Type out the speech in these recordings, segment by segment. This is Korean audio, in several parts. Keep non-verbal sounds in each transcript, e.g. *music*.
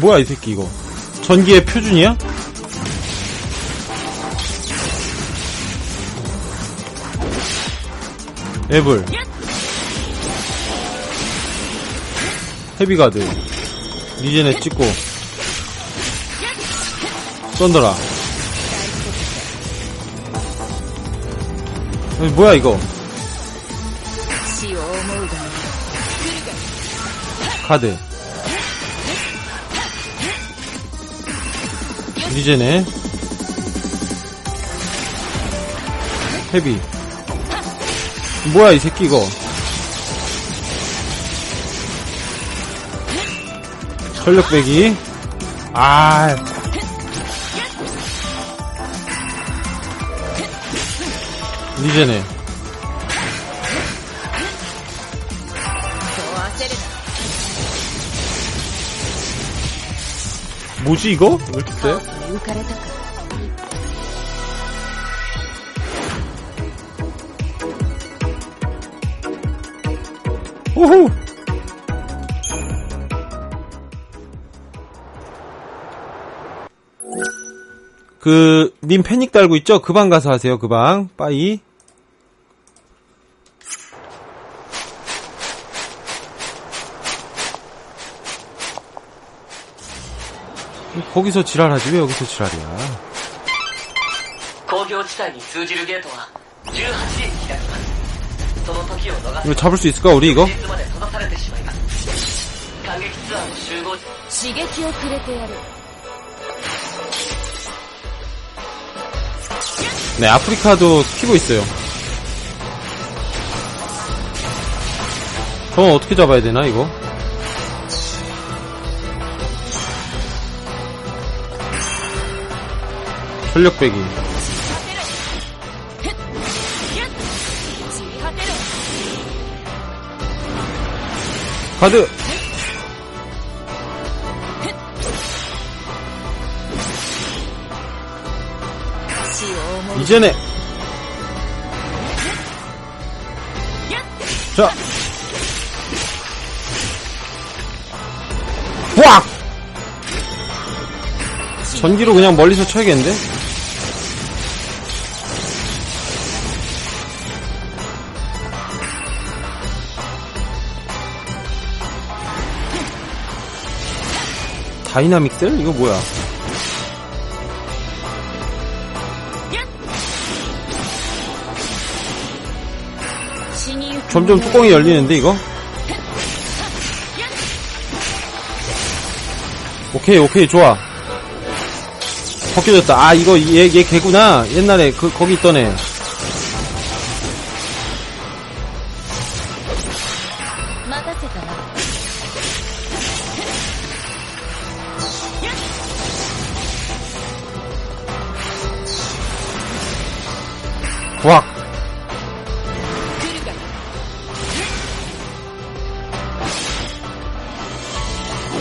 뭐야 이 새끼 이거. 전기의 표준이야? 애블 헤비가드. 리젠에 찍고. 썬더라. 아니, 뭐야 이거? 카드. 유리제네. 헤비. 뭐야 이 새끼 이거. 전력 빼기. 아. 리제네. 뭐지 이거? 왜 이렇게 돼? 浮かれたか 오호 그, 님 패닉 달고 있죠? 그 방 가서 하세요, 그 방. 빠이. 거기서 지랄하지 왜 여기서 지랄이야? 이거 잡을 수 있을까 우리 이거? 네 아프리카도 키고 있어요. 저 어떻게 잡아야 되나 이거? 전력 빼기 가드 이제네 자 꽉! 전기로 그냥 멀리서 쳐야겠는데? 다이나믹들? 이거 뭐야? 점점 뚜껑이 열리는데 이거? 오케이 오케이 좋아 벗겨졌다 아 이거 얘, 얘 개구나 옛날에 그 거기 있던 애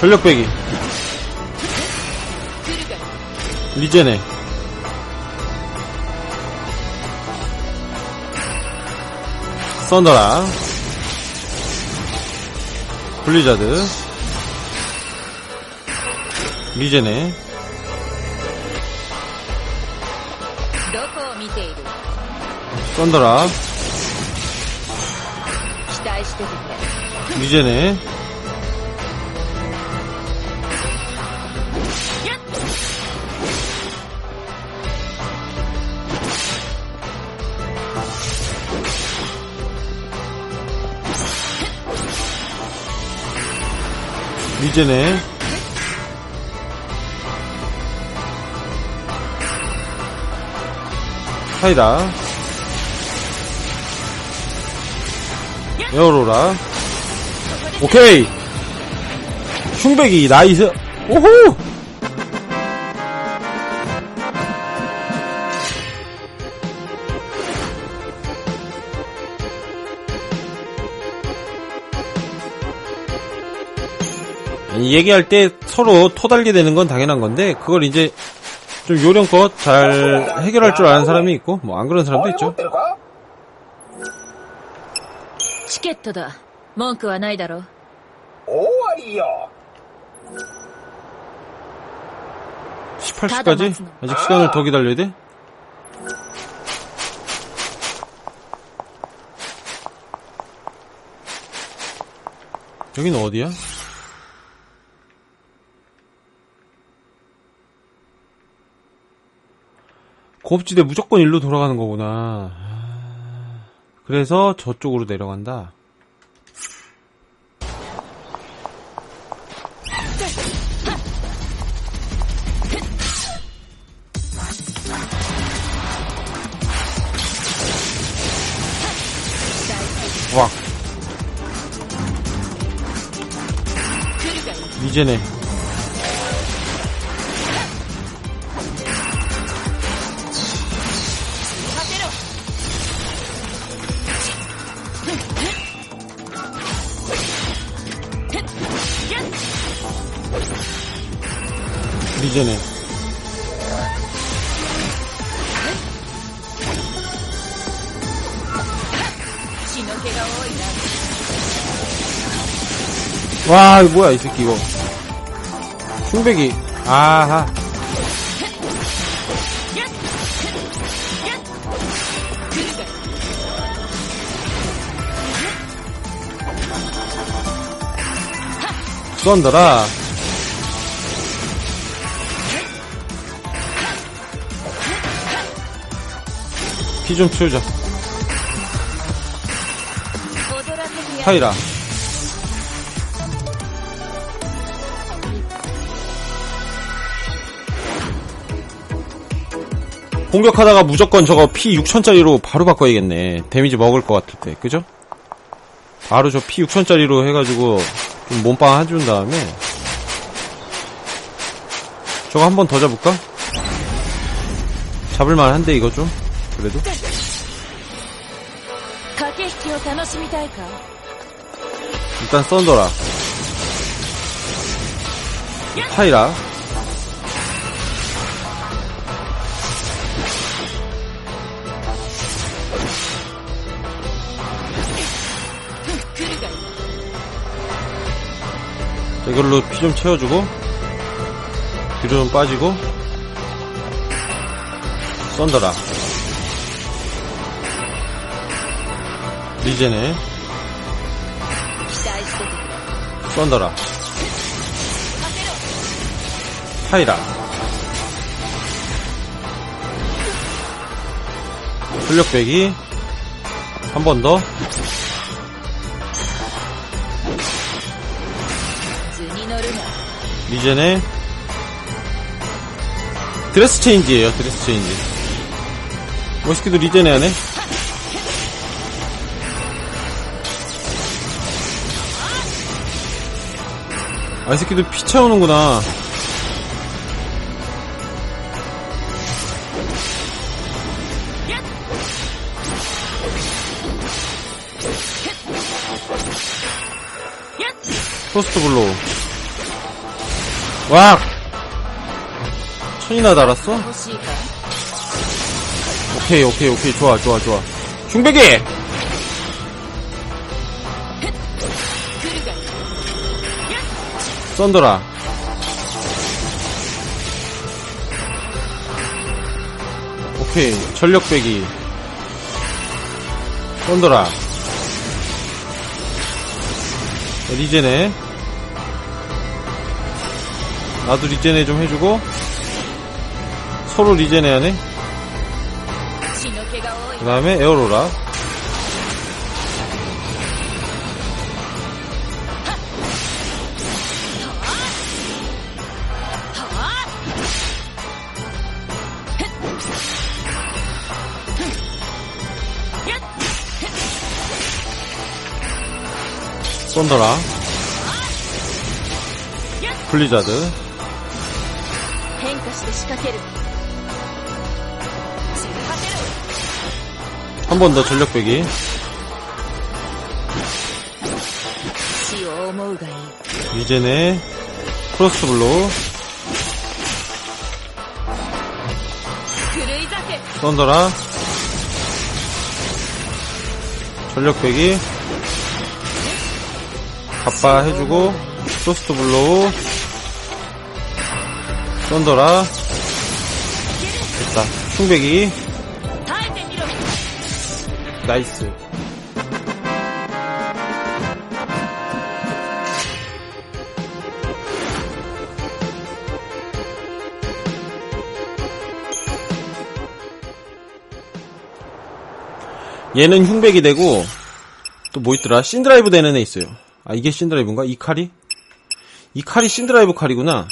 전력 빼기. 리젠에 썬더라. 블리자드. 리젠에 썬더라. 리젠에 미제네. 사이다. 에어로라. 오케이. 흉백이 나이스. 오호! 얘기할 때 서로 토달게 되는 건 당연한 건데 그걸 이제 좀 요령껏 잘 해결할 줄 아는 사람이 있고 뭐 안 그런 사람도 있죠 チケットだ。文句はないだろ。大ありよ 18시까지? 아직 시간을 더 기다려야 돼? 여기는 어디야? 고업지대 무조건 일로 돌아가는 거구나. 아, 그래서 저쪽으로 내려간다. 와. 이제네. 리제네. 와, 이거 뭐야, 이 새끼, 이거. 흉배기. 아하. 쏜더라. 피 좀 치우자. 타이라. 공격하다가 무조건 저거 피 6천짜리로 바로 바꿔야겠네. 데미지 먹을 것 같을 때, 그죠? 바로 저 피 6천짜리로 해가지고 좀 몸빵 해준 다음에 저거 한 번 더 잡을까? 잡을만한데 이거 좀? 그래도? 일단 썬더라. 파이라. 이걸로 피 좀 채워주고 뒤로 좀 빠지고 썬더라. 리제네 썬더라. 타이라. 출력 빼기 한 번 더. 리젠의 드레스 체인지예요 드레스 체인지. 멋있게도 리젠에 하네 아, 이 새끼들 피차오는구나 포스트 블로 와! 천이나 달았어? 오케이, 오케이, 오케이. 좋아, 좋아, 좋아. 중백이! 썬더라. 오케이 전력 빼기. 썬더라. 리제네 나도 리제네 좀 해주고 서로 리제네 하네. 그 다음에 에어로라. 썬더라. 플리자드. 한 번 더 전력 빼기. 이제네 크로스 블로 썬더라. 전력 빼기. 갑바 해주고 소스트 블로우 쏜더라. 됐다. 충배기 나이스. 얘는 흉백이 되고 또 뭐 있더라? 신드라이브 되는 애 있어요. 아 이게 신드라이브인가? 이 칼이? 이 칼이 신드라이브 칼이구나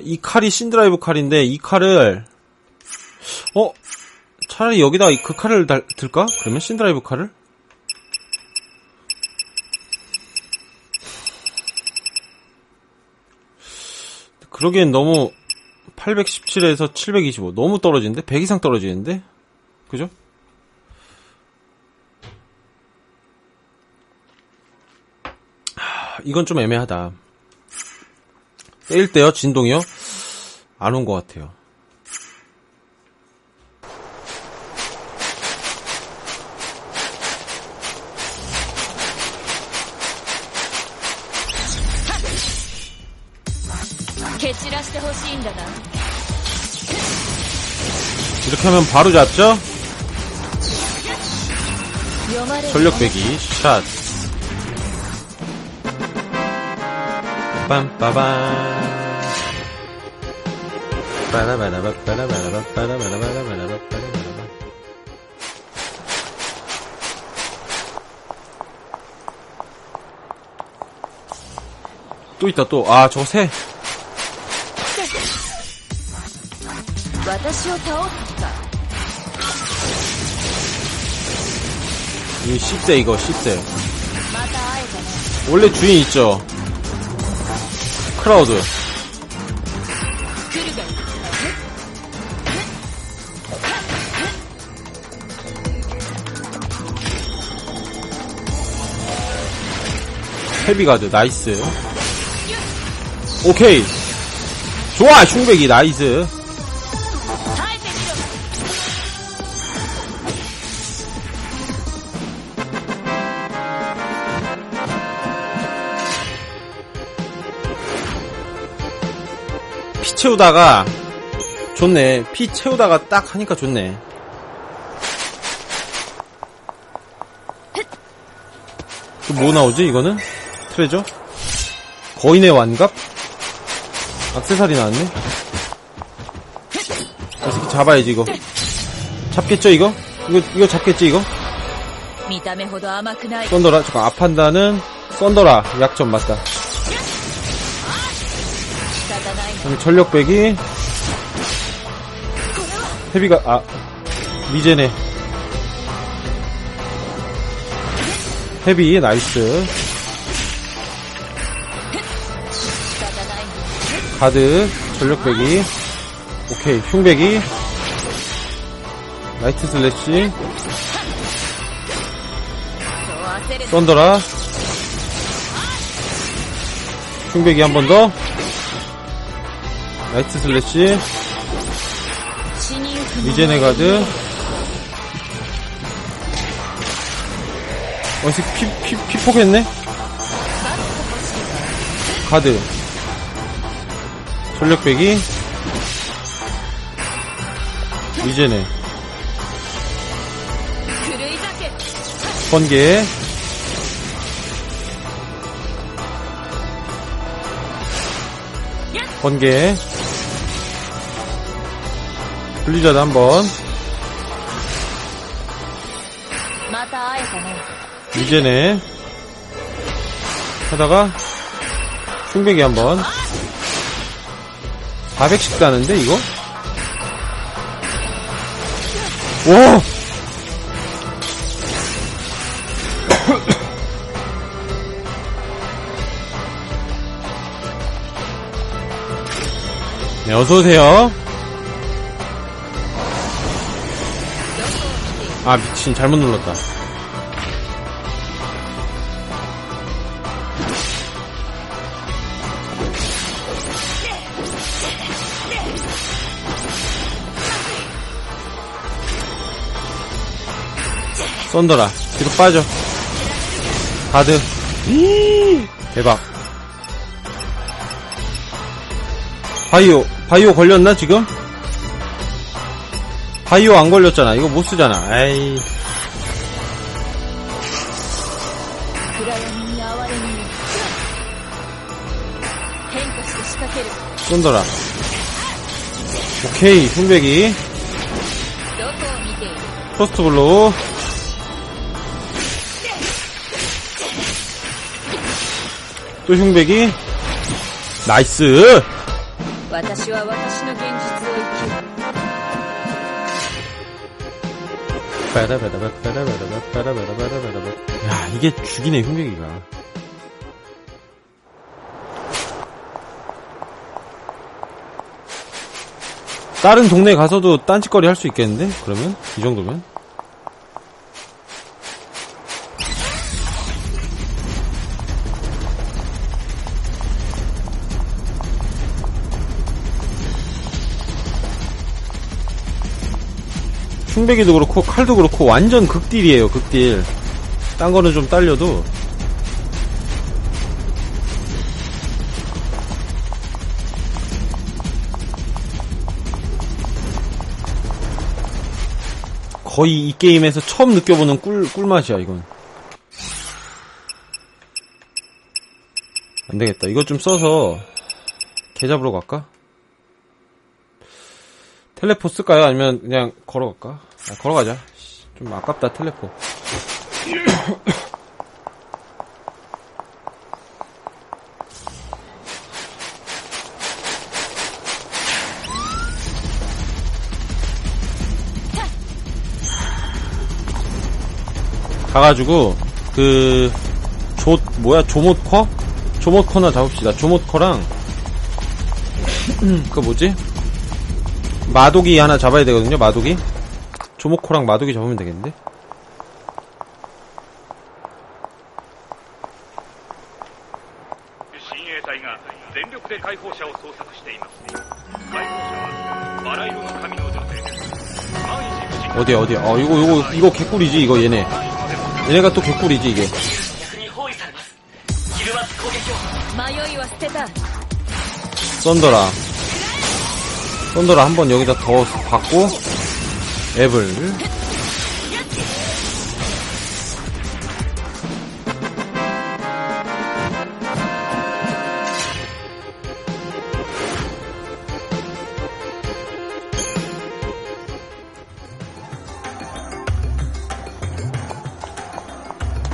이 칼이 신드라이브 칼인데 이 칼을 어? 차라리 여기다 그 칼을 달, 들까? 그러면 신드라이브 칼을? 그러기엔 너무 817에서 725 너무 떨어지는데? 100 이상 떨어지는데? 그죠? 이건 좀 애매하다. 때일 때요? 진동이요? 안 온 것 같아요. 이렇게 하면 바로 잡죠? 전력 배기 샷 빰빠밤. 빠라바라바 빠라바라바 빠라바라바라바라바 빠라바라바. 또 있다 또. 아 저거 새. 私を倒す気か 이 10세 이거 10세. また会えたね 원래 주인 있죠. 크라우드. 헤비 가드 나이스. 오케이. 좋아 충백이 나이스. 채우다가 좋네. 피 채우다가 딱 하니까 좋네. 또 뭐 나오지 이거는? 트레저? 거인의 완갑? 악세사리 나왔네? 이 새끼 잡아야지 이거 잡겠죠 이거? 이거 이거 잡겠지 이거? 썬더라 잠깐 아판다는 썬더라 약점 맞다 전력백이 헤비가 아 미제네. 헤비 나이스. 가드 전력백이 오케이 흉백이 나이트 슬래시. 썬더라. 흉백이 한 번 더. 라이트 슬래시. 이제네 가드. 어식 피, 피, 피폭했네? 가드. 전력 빼기. 이제네. 번개. 번개 블리자드 한번 이제네 하다가 충격이 한번 400씩 가는데 이거? 오! 어서오세요. 아, 미친, 잘못 눌렀다. 쏜더라. 뒤로 빠져. 가드. 대박. 바이오, 바이오 걸렸나 지금? 바이오 안 걸렸잖아. 이거 못 쓰잖아. 에이. 쏜더라. 오케이, 흉배기. 포스트 블루. 또 흉배기. 나이스! 私は私の現実を生きる 야, 이게 죽이네, 흉배기가. 다른 동네 가서도 딴짓거리 할 수 있겠는데? 그러면? 이 정도면? 흉배기도 그렇고 칼도 그렇고 완전 극딜이에요 극딜 딴 거는 좀 딸려도 거의 이 게임에서 처음 느껴보는 꿀, 꿀맛이야 이건 안되겠다 이것 좀 써서 개 잡으러 갈까? 텔레포 쓸까요? 아니면 그냥 걸어갈까? 아, 걸어가자. 씨, 좀 아깝다, 텔레포. 가가지고, 그, 조, 뭐야, 조모커? 조모커나 잡읍시다. 조모커랑, *clears throat* 그 뭐지? 마독이 하나 잡아야 되거든요, 마독이. 조모코랑 마두기 잡으면 되겠는데? 어디야 어디야? 아 이거 이거 이거 개꿀이지 이거 얘네. 얘네가 또 개꿀이지 이게. 썬더라. 썬더라 한번 여기다 더 받고. 앱을.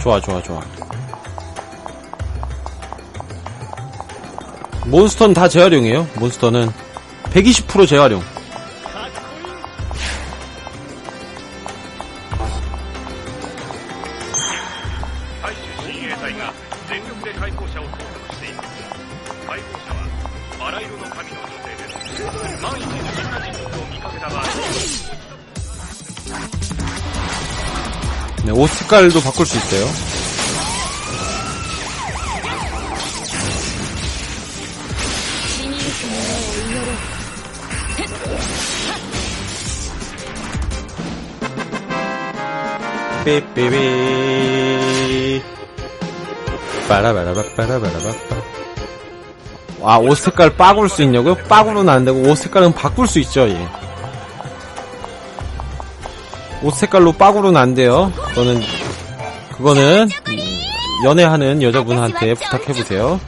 좋아, 좋아, 좋아. 몬스터는 다 재활용이에요. 몬스터는 120% 재활용. 全力で解放者を捜索しています解放者はバラ色の髪の女性です万一不審な人物を見かけた場合 네, 옷 색깔도 바꿀 수 있어요. 삐삐삐 빠라바라바빠라바라바빠 와, 옷 색깔 빠꿀 수 있냐고요? 빠꾸는 안 되고 옷 색깔은 바꿀 수 있죠, 예. 옷 색깔로 빠구로는 안 돼요. 그거는 그거는 음, 연애하는 여자분한테 부탁해 보세요.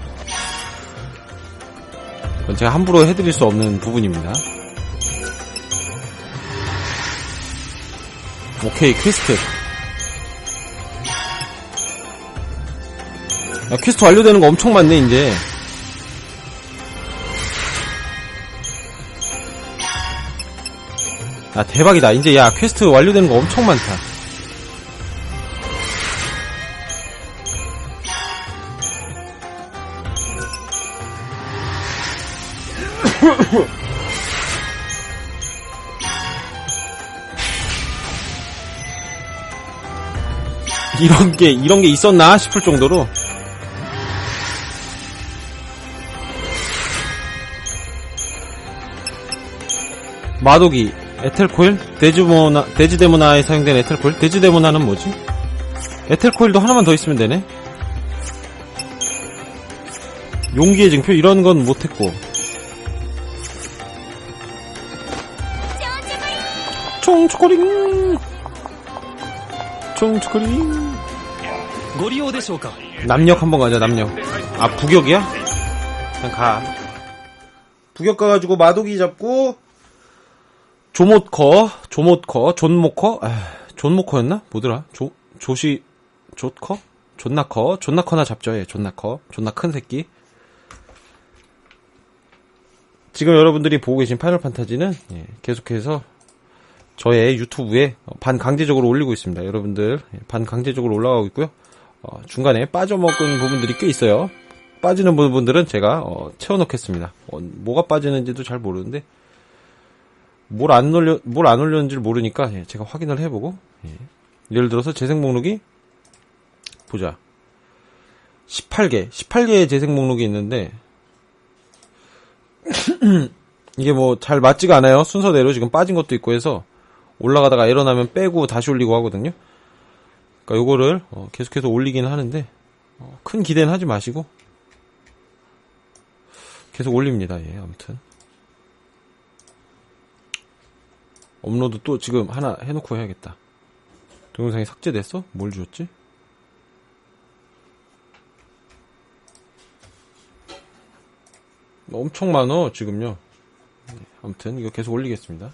그건 제가 함부로 해드릴 수 없는 부분입니다. 오케이 퀘스트. 야, 퀘스트 완료되는 거 엄청 많네 이제. 아 대박이다. 이제 야 퀘스트 완료되는 거 엄청 많다. *coughs* 이런 게 이런 게 있었나 싶을 정도로. 마독이 에텔코일, 데즈모나, 데즈데모나에 사용된 에텔코일, 데즈데모나는 뭐지? 에텔코일도 하나만 더 있으면 되네? 용기의 증표? 이런 건 못했고. 총초코링! 총초코링! 남력 한번 가자, 남력. 아, 북역이야? 그냥 가. 북역 가가지고 마독이 잡고, 조모커 조모커 존모커 아, 존모커였나? 뭐더라? 조 조시 조커? 존나 커 존나 커나 잡죠 예 존나 커 존나 큰 새끼 지금 여러분들이 보고 계신 파이널 판타지는 예, 계속해서 저의 유튜브에 반강제적으로 올리고 있습니다. 여러분들 예, 반강제적으로 올라가고 있고요. 어, 중간에 빠져먹은 부분들이 꽤 있어요. 빠지는 부분들은 제가 어, 채워놓겠습니다. 어, 뭐가 빠지는지도 잘 모르는데 뭘 안 올려 뭘 안 올렸는지 모르니까 예, 제가 확인을 해보고 예. 예를 들어서 재생 목록이 보자 18개 18개의 재생 목록이 있는데 *clears throat* 이게 뭐 잘 맞지가 않아요. 순서대로 지금 빠진 것도 있고 해서 올라가다가 에러 나면 빼고 다시 올리고 하거든요. 그러니까 요거를 어, 계속해서 올리긴 하는데 어, 큰 기대는 하지 마시고 계속 올립니다. 예, 아무튼 업로드 또 지금 하나 해놓고 해야겠다. 동영상이 삭제됐어? 뭘 주었지? 엄청 많어 지금요. 네, 아무튼 이거 계속 올리겠습니다.